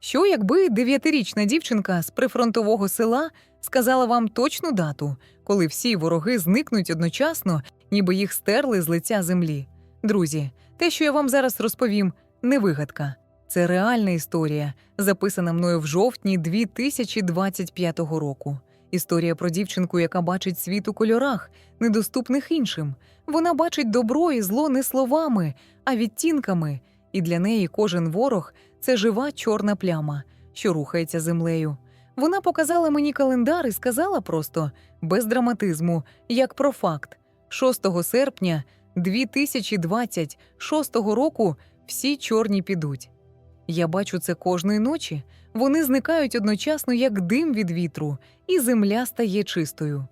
Що, якби дев'ятирічна дівчинка з прифронтового села сказала вам точну дату, коли всі вороги зникнуть одночасно, ніби їх стерли з лиця землі? Друзі, те, що я вам зараз розповім, не вигадка. Це реальна історія, записана мною в жовтні 2025 року. Історія про дівчинку, яка бачить світ у кольорах, недоступних іншим. Вона бачить добро і зло не словами, а відтінками, і для неї кожен ворог це жива чорна пляма, що рухається землею. Вона показала мені календар і сказала просто, без драматизму, як про факт: 6 серпня 2026 року всі чорні підуть. Я бачу це кожної ночі. Вони зникають одночасно, як дим від вітру, і земля стає чистою.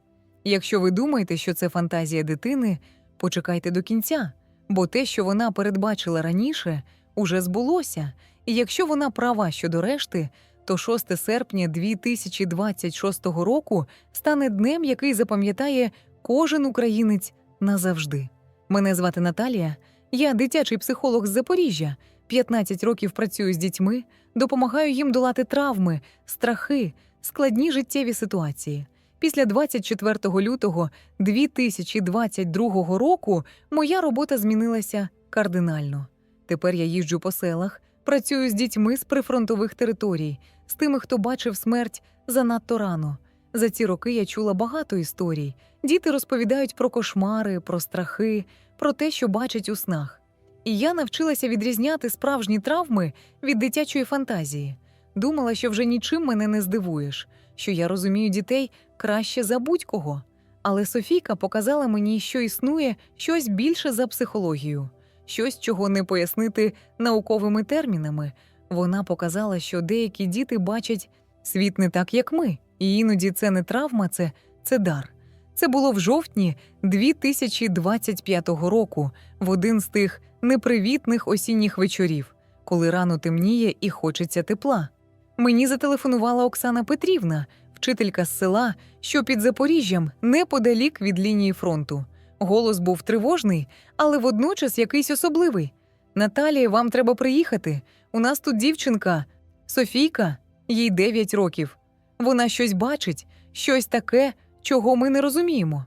Якщо ви думаєте, що це фантазія дитини, почекайте до кінця, бо те, що вона передбачила раніше, уже збулося, і якщо вона права щодо решти, то 6 серпня 2026 року стане днем, який запам'ятає кожен українець назавжди. Мене звати Наталія, я дитячий психолог з Запоріжжя. 15 років працюю з дітьми, допомагаю їм долати травми, страхи, складні життєві ситуації. Після 24 лютого 2022 року моя робота змінилася кардинально. Тепер я їжджу по селах, працюю з дітьми з прифронтових територій, з тими, хто бачив смерть занадто рано. За ці роки я чула багато історій. Діти розповідають про кошмари, про страхи, про те, що бачать у снах. І я навчилася відрізняти справжні травми від дитячої фантазії. Думала, що вже нічим мене не здивуєш, що я розумію дітей краще за будь-кого. Але Софійка показала мені, що існує щось більше за психологію, щось, чого не пояснити науковими термінами. Вона показала, що деякі діти бачать світ не так, як ми, і іноді це не травма, це, це дар. Це було в жовтні 2025 року, в один з тих непривітних осінніх вечорів, коли рано темніє і хочеться тепла. Мені зателефонувала Оксана Петрівна, вчителька з села, що під Запоріжжям неподалік від лінії фронту. Голос був тривожний, але водночас якийсь особливий. Наталія, вам треба приїхати. У нас тут дівчинка, Софійка, їй 9 років. Вона щось бачить, щось таке, чого ми не розуміємо.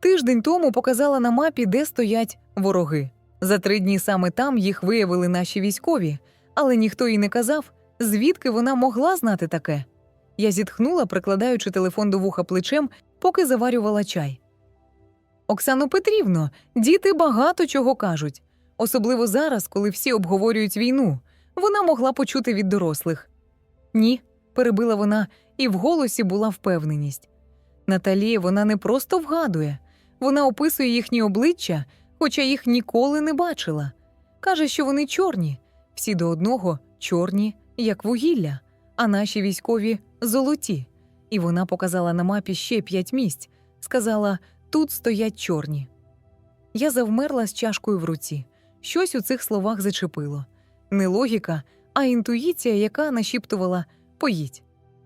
Тиждень тому показала на мапі, де стоять вороги. За три дні саме там їх виявили наші військові, але ніхто їй не казав, звідки вона могла знати таке. Я зітхнула, прикладаючи телефон до вуха плечем, поки заварювала чай. Оксано Петрівно, діти багато чого кажуть, особливо зараз, коли всі обговорюють війну. Вона могла почути від дорослих. Ні, перебила вона, і в голосі була впевненість. Наталія вона не просто вгадує, вона описує їхні обличчя, хоча їх ніколи не бачила. Каже, що вони чорні, всі до одного чорні, як вугілля, а наші військові золоті. І вона показала на мапі ще п'ять місць, сказала тут стоять чорні. Я завмерла з чашкою в руці. Щось у цих словах зачепило не логіка, а інтуїція, яка нашіптувала поїдь.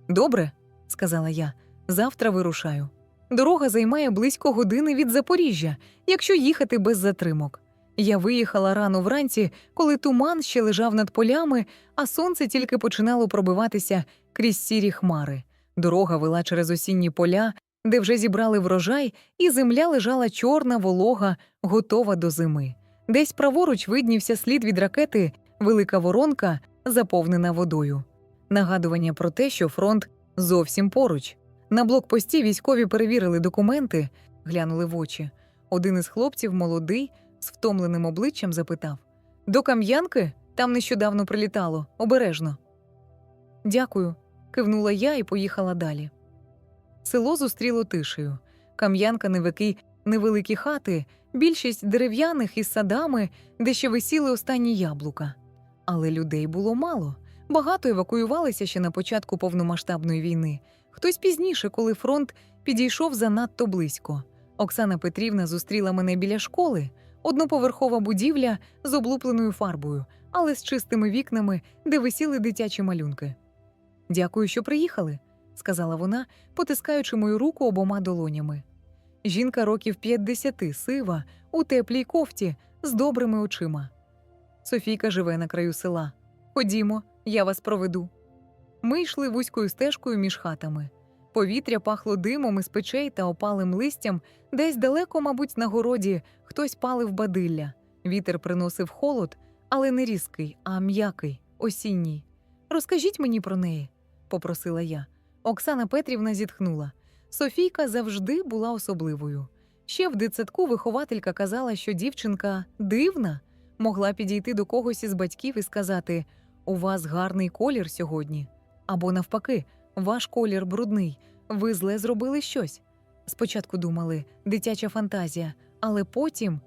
Добре, сказала я, завтра вирушаю. Дорога займає близько години від Запоріжжя, якщо їхати без затримок. Я виїхала рано вранці, коли туман ще лежав над полями, а сонце тільки починало пробиватися крізь сірі хмари. Дорога вела через осінні поля, де вже зібрали врожай, і земля лежала чорна, волога, готова до зими. Десь праворуч виднівся слід від ракети, велика воронка, заповнена водою. Нагадування про те, що фронт зовсім поруч. На блокпості військові перевірили документи, глянули в очі. Один із хлопців, молодий, з втомленим обличчям, запитав: До Кам'янки? Там нещодавно прилітало, обережно. Дякую, кивнула я і поїхала далі. Село зустріло тишею. Кам'янка невики, невеликі хати, більшість дерев'яних із садами, де ще висіли останні яблука. Але людей було мало. Багато евакуювалися ще на початку повномасштабної війни. Хтось пізніше, коли фронт підійшов занадто близько. Оксана Петрівна зустріла мене біля школи, одноповерхова будівля з облупленою фарбою, але з чистими вікнами, де висіли дитячі малюнки. Дякую, що приїхали, сказала вона, потискаючи мою руку обома долонями. Жінка років 50, сива, у теплій кофті, з добрими очима. Софійка живе на краю села. Ходімо, я вас проведу. Ми йшли вузькою стежкою між хатами. Повітря пахло димом із печей та опалим листям, десь далеко, мабуть, на городі хтось палив бадилля. Вітер приносив холод, але не різкий, а м'який, осінній. Розкажіть мені про неї, попросила я. Оксана Петрівна зітхнула. Софійка завжди була особливою. Ще в дитсадку вихователька казала, що дівчинка дивна, могла підійти до когось із батьків і сказати: У вас гарний колір сьогодні. Або навпаки, ваш колір брудний, ви зле зробили щось. Спочатку думали дитяча фантазія, але потім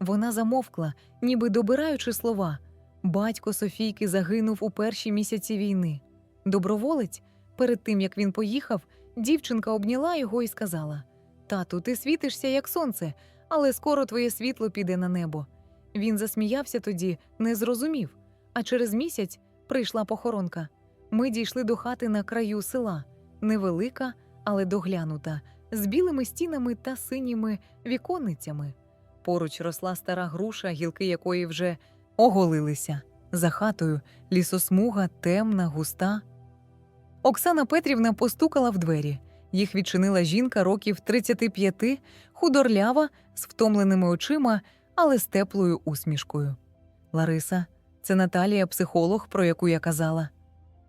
вона замовкла, ніби добираючи слова. Батько Софійки загинув у перші місяці війни. Доброволець, перед тим як він поїхав, дівчинка обняла його і сказала: Тату, ти світишся, як сонце, але скоро твоє світло піде на небо. Він засміявся тоді, не зрозумів. А через місяць прийшла похоронка. Ми дійшли до хати на краю села, невелика, але доглянута, з білими стінами та синіми віконницями. Поруч росла стара груша, гілки якої вже оголилися. За хатою лісосмуга темна, густа. Оксана Петрівна постукала в двері. Їх відчинила жінка років 35, худорлява, з втомленими очима, але з теплою усмішкою. Лариса, це Наталія, психолог, про яку я казала.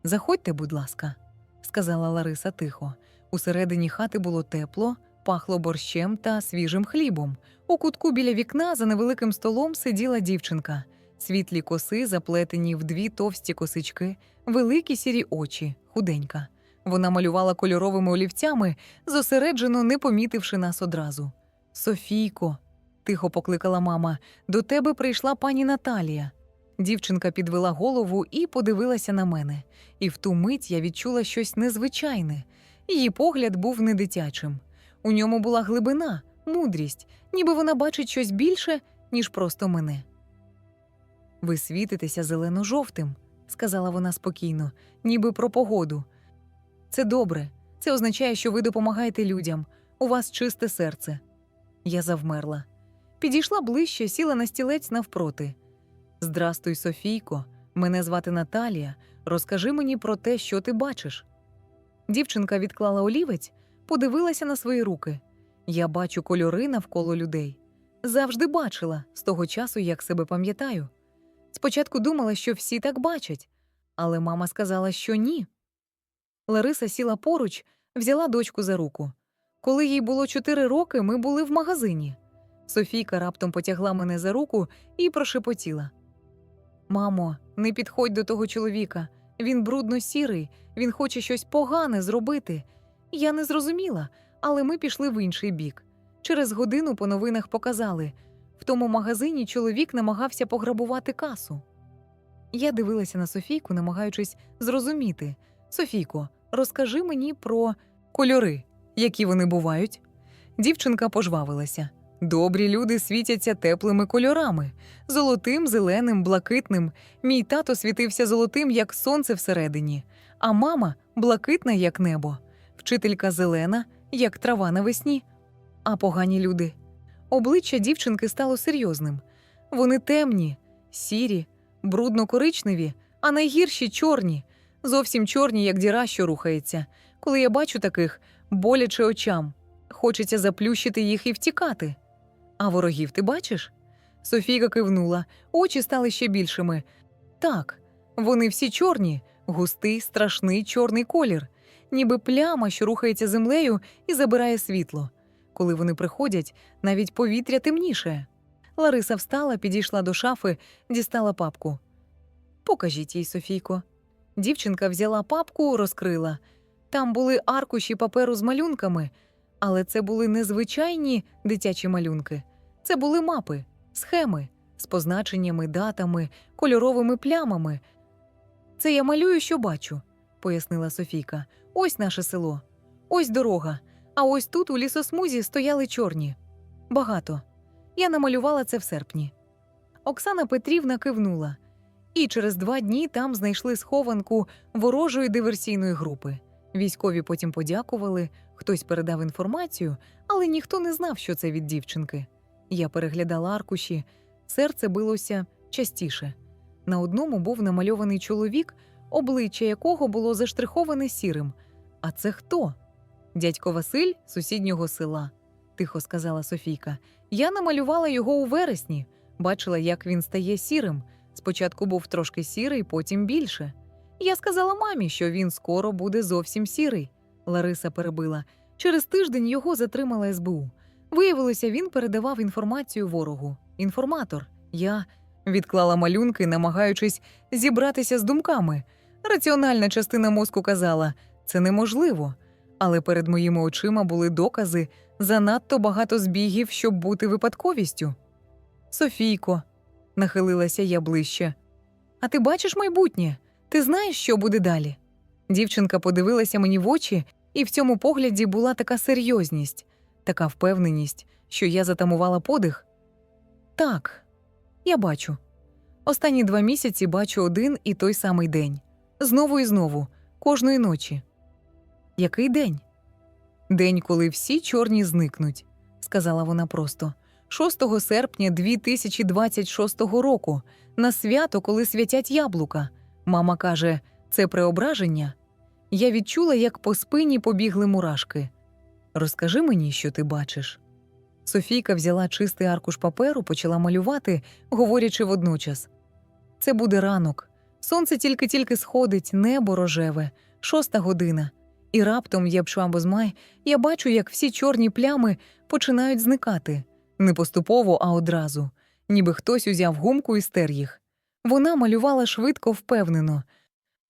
Заходьте, будь ласка, сказала Лариса тихо. Усередині хати було тепло, пахло борщем та свіжим хлібом. У кутку біля вікна за невеликим столом сиділа дівчинка. Світлі коси, заплетені в дві товсті косички, великі сірі очі, худенька. Вона малювала кольоровими олівцями, зосереджено не помітивши нас одразу. Софійко, тихо покликала мама, до тебе прийшла пані Наталія. Дівчинка підвела голову і подивилася на мене, і в ту мить я відчула щось незвичайне. Її погляд був не дитячим. У ньому була глибина, мудрість, ніби вона бачить щось більше, ніж просто мене. Ви світитеся зелено-жовтим, сказала вона спокійно, ніби про погоду. Це добре. Це означає, що ви допомагаєте людям. У вас чисте серце. Я завмерла. Підійшла ближче, сіла на стілець навпроти. Здрастуй, Софійко, мене звати Наталія. Розкажи мені про те, що ти бачиш. Дівчинка відклала олівець, подивилася на свої руки. Я бачу кольори навколо людей. Завжди бачила з того часу, як себе пам'ятаю. Спочатку думала, що всі так бачать, але мама сказала, що ні. Лариса сіла поруч, взяла дочку за руку. Коли їй було чотири роки, ми були в магазині. Софійка раптом потягла мене за руку і прошепотіла: Мамо, не підходь до того чоловіка. Він брудно сірий, він хоче щось погане зробити. Я не зрозуміла, але ми пішли в інший бік. Через годину по новинах показали в тому магазині чоловік намагався пограбувати касу. Я дивилася на Софійку, намагаючись зрозуміти. Софійко, розкажи мені про кольори, які вони бувають. Дівчинка пожвавилася. Добрі люди світяться теплими кольорами золотим, зеленим, блакитним. Мій тато світився золотим, як сонце всередині, а мама блакитна, як небо, вчителька зелена, як трава навесні. А погані люди. Обличчя дівчинки стало серйозним. Вони темні, сірі, брудно-коричневі, а найгірші чорні, зовсім чорні, як діра, що рухається. Коли я бачу таких, боляче очам, хочеться заплющити їх і втікати. А ворогів ти бачиш? Софійка кивнула, очі стали ще більшими. Так, вони всі чорні, густий, страшний чорний колір, ніби пляма, що рухається землею і забирає світло. Коли вони приходять, навіть повітря темніше. Лариса встала, підійшла до шафи, дістала папку. Покажіть їй, Софійко. Дівчинка взяла папку, розкрила. Там були аркуші паперу з малюнками, але це були не звичайні дитячі малюнки. Це були мапи, схеми з позначеннями, датами, кольоровими плямами. Це я малюю, що бачу, пояснила Софійка. Ось наше село, ось дорога. А ось тут у лісосмузі стояли чорні. Багато. Я намалювала це в серпні. Оксана Петрівна кивнула, і через два дні там знайшли схованку ворожої диверсійної групи. Військові потім подякували, хтось передав інформацію, але ніхто не знав, що це від дівчинки. Я переглядала аркуші, серце билося частіше. На одному був намальований чоловік обличчя якого було заштриховане сірим. А це хто? Дядько Василь сусіднього села, тихо сказала Софійка. Я намалювала його у вересні, бачила, як він стає сірим. Спочатку був трошки сірий, потім більше. Я сказала мамі, що він скоро буде зовсім сірий. Лариса перебила. Через тиждень його затримала СБУ. Виявилося, він передавав інформацію ворогу. Інформатор. Я відклала малюнки, намагаючись зібратися з думками. Раціональна частина мозку казала це неможливо. Але перед моїми очима були докази занадто багато збігів, щоб бути випадковістю. Софійко, нахилилася я ближче. А ти бачиш майбутнє? Ти знаєш, що буде далі? Дівчинка подивилася мені в очі, і в цьому погляді була така серйозність, така впевненість, що я затамувала подих. Так, я бачу. Останні два місяці бачу один і той самий день. Знову і знову, кожної ночі. Який день? День, коли всі чорні зникнуть, сказала вона просто. 6 серпня 2026 року, на свято, коли святять яблука. Мама каже, це преображення. Я відчула, як по спині побігли мурашки. Розкажи мені, що ти бачиш. Софійка взяла чистий аркуш паперу, почала малювати, говорячи водночас. Це буде ранок. Сонце тільки-тільки сходить, небо рожеве, шоста година. І раптом, я б я бачу, як всі чорні плями починають зникати. Не поступово, а одразу, ніби хтось узяв гумку і стер їх. Вона малювала швидко, впевнено.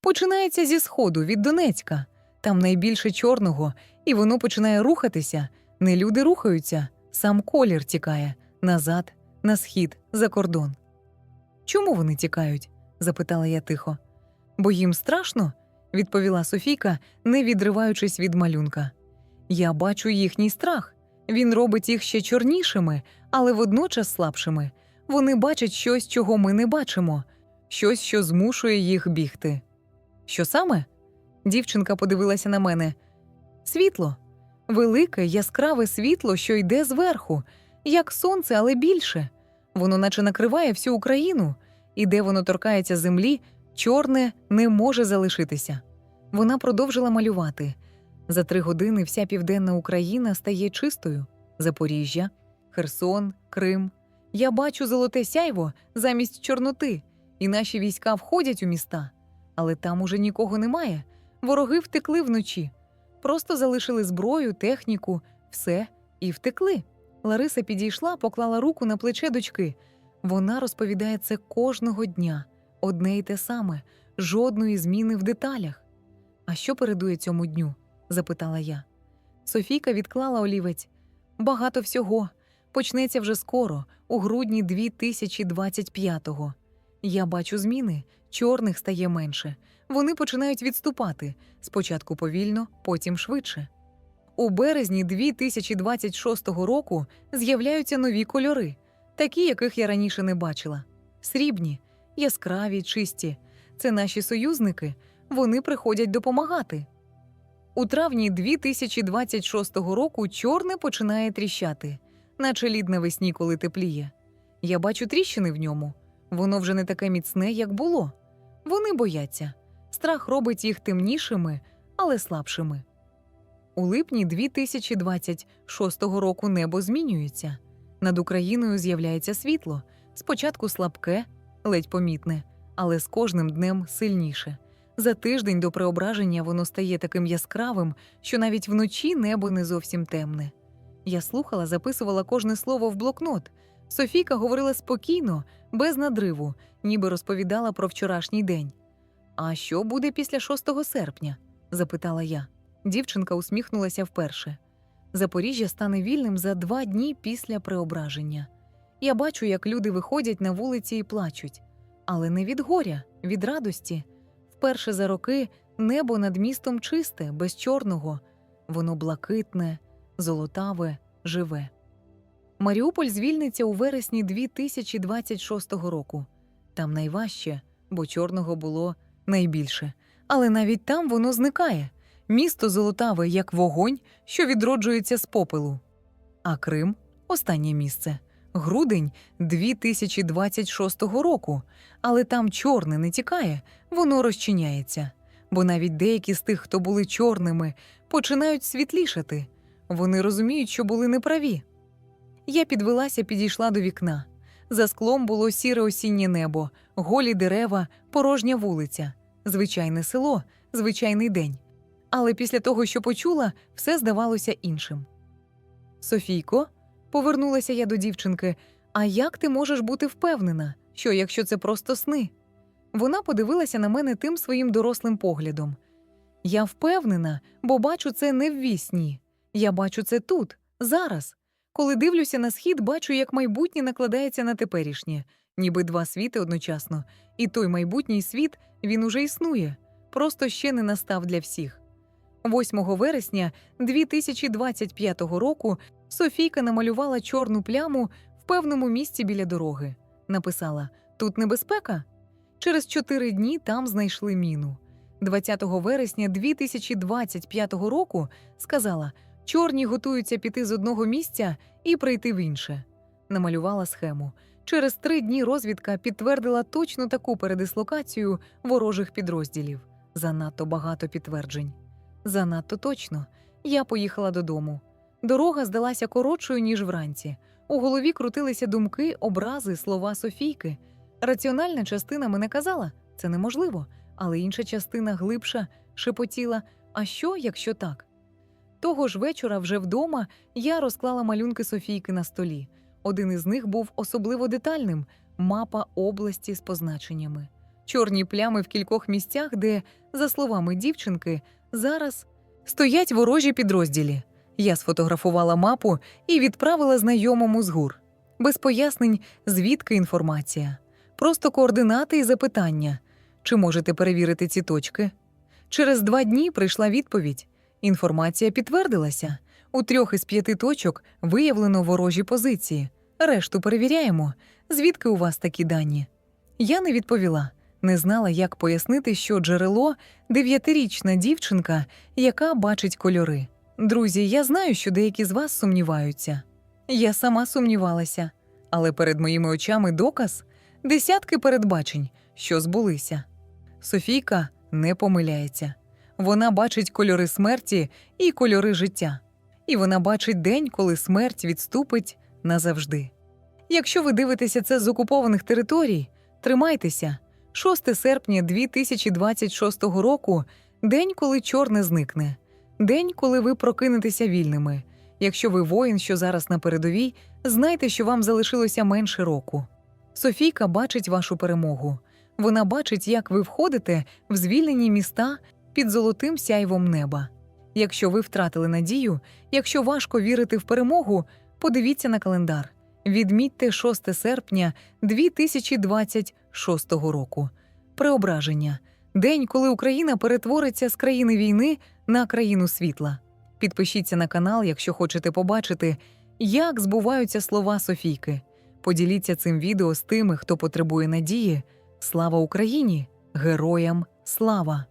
Починається зі сходу, від Донецька. Там найбільше чорного, і воно починає рухатися. Не люди рухаються, сам колір тікає назад, на схід, за кордон. Чому вони тікають? запитала я тихо. Бо їм страшно, відповіла Софійка, не відриваючись від малюнка. Я бачу їхній страх. Він робить їх ще чорнішими, але водночас слабшими. Вони бачать щось, чого ми не бачимо, щось, що змушує їх бігти. Що саме? Дівчинка подивилася на мене. Світло, велике, яскраве світло, що йде зверху, як сонце, але більше. Воно наче накриває всю Україну, і де воно торкається землі, чорне не може залишитися. Вона продовжила малювати. За три години вся південна Україна стає чистою: Запоріжжя, Херсон, Крим. Я бачу золоте сяйво замість чорноти, і наші війська входять у міста. Але там уже нікого немає. Вороги втекли вночі, просто залишили зброю, техніку, все і втекли. Лариса підійшла, поклала руку на плече дочки. Вона розповідає це кожного дня, одне й те саме, жодної зміни в деталях. А що передує цьому дню? запитала я. Софійка відклала олівець. Багато всього. Почнеться вже скоро, у грудні 2025-го. Я бачу зміни, чорних стає менше. Вони починають відступати спочатку повільно, потім швидше. У березні 2026 року з'являються нові кольори, такі, яких я раніше не бачила. Срібні, яскраві, чисті. Це наші союзники, вони приходять допомагати. У травні 2026 року чорне починає тріщати, наче лід навесні, коли тепліє. Я бачу тріщини в ньому. Воно вже не таке міцне, як було. Вони бояться. Страх робить їх темнішими, але слабшими. У липні 2026 року небо змінюється. Над Україною з'являється світло. Спочатку слабке, ледь помітне, але з кожним днем сильніше. За тиждень до преображення воно стає таким яскравим, що навіть вночі небо не зовсім темне. Я слухала, записувала кожне слово в блокнот. Софійка говорила спокійно, без надриву, ніби розповідала про вчорашній день. А що буде після 6 серпня? запитала я. Дівчинка усміхнулася вперше. Запоріжжя стане вільним за два дні після преображення. Я бачу, як люди виходять на вулиці і плачуть, але не від горя, від радості. Вперше за роки небо над містом чисте, без чорного, воно блакитне, золотаве, живе. Маріуполь звільниться у вересні 2026 року. Там найважче, бо чорного було найбільше. Але навіть там воно зникає. Місто золотаве, як вогонь, що відроджується з попелу. А Крим останнє місце. Грудень 2026 року, але там чорне не тікає, воно розчиняється. Бо навіть деякі з тих, хто були чорними, починають світлішати. Вони розуміють, що були неправі. Я підвелася, підійшла до вікна. За склом було сіре осіннє небо, голі дерева, порожня вулиця, звичайне село, звичайний день. Але після того, що почула, все здавалося іншим. Софійко, повернулася я до дівчинки, а як ти можеш бути впевнена, що якщо це просто сни? Вона подивилася на мене тим своїм дорослим поглядом. Я впевнена, бо бачу це не в вісні. Я бачу це тут, зараз. Коли дивлюся на схід, бачу, як майбутнє накладається на теперішнє, ніби два світи одночасно. І той майбутній світ він уже існує, просто ще не настав для всіх. 8 вересня 2025 року Софійка намалювала чорну пляму в певному місці біля дороги. Написала: Тут небезпека. Через чотири дні там знайшли міну. 20 вересня 2025 року сказала: чорні готуються піти з одного місця і прийти в інше. Намалювала схему. Через три дні розвідка підтвердила точно таку передислокацію ворожих підрозділів. Занадто багато підтверджень. Занадто точно. Я поїхала додому. Дорога здалася коротшою, ніж вранці. У голові крутилися думки, образи, слова Софійки. Раціональна частина мене казала це неможливо, але інша частина глибша шепотіла а що, якщо так? Того ж вечора, вже вдома, я розклала малюнки Софійки на столі. Один із них був особливо детальним мапа області з позначеннями. Чорні плями в кількох місцях, де, за словами дівчинки, зараз стоять ворожі підрозділі. Я сфотографувала мапу і відправила знайомому з гур. Без пояснень, звідки інформація. Просто координати і запитання. Чи можете перевірити ці точки? Через два дні прийшла відповідь. Інформація підтвердилася. У трьох із п'яти точок виявлено ворожі позиції. Решту перевіряємо. Звідки у вас такі дані? Я не відповіла. Не знала, як пояснити, що джерело дев'ятирічна дівчинка, яка бачить кольори. Друзі, я знаю, що деякі з вас сумніваються. Я сама сумнівалася, але перед моїми очами доказ десятки передбачень, що збулися. Софійка не помиляється. Вона бачить кольори смерті і кольори життя. І вона бачить день, коли смерть відступить назавжди. Якщо ви дивитеся це з окупованих територій, тримайтеся. 6 серпня 2026 року день, коли чорне зникне, день, коли ви прокинетеся вільними. Якщо ви воїн, що зараз на передовій, знайте, що вам залишилося менше року. Софійка бачить вашу перемогу. Вона бачить, як ви входите в звільнені міста під золотим сяйвом неба. Якщо ви втратили надію, якщо важко вірити в перемогу, подивіться на календар. Відмітьте 6 серпня 2026 року. Преображення день, коли Україна перетвориться з країни війни на країну світла. Підпишіться на канал, якщо хочете побачити, як збуваються слова Софійки. Поділіться цим відео з тими, хто потребує надії. Слава Україні! Героям слава!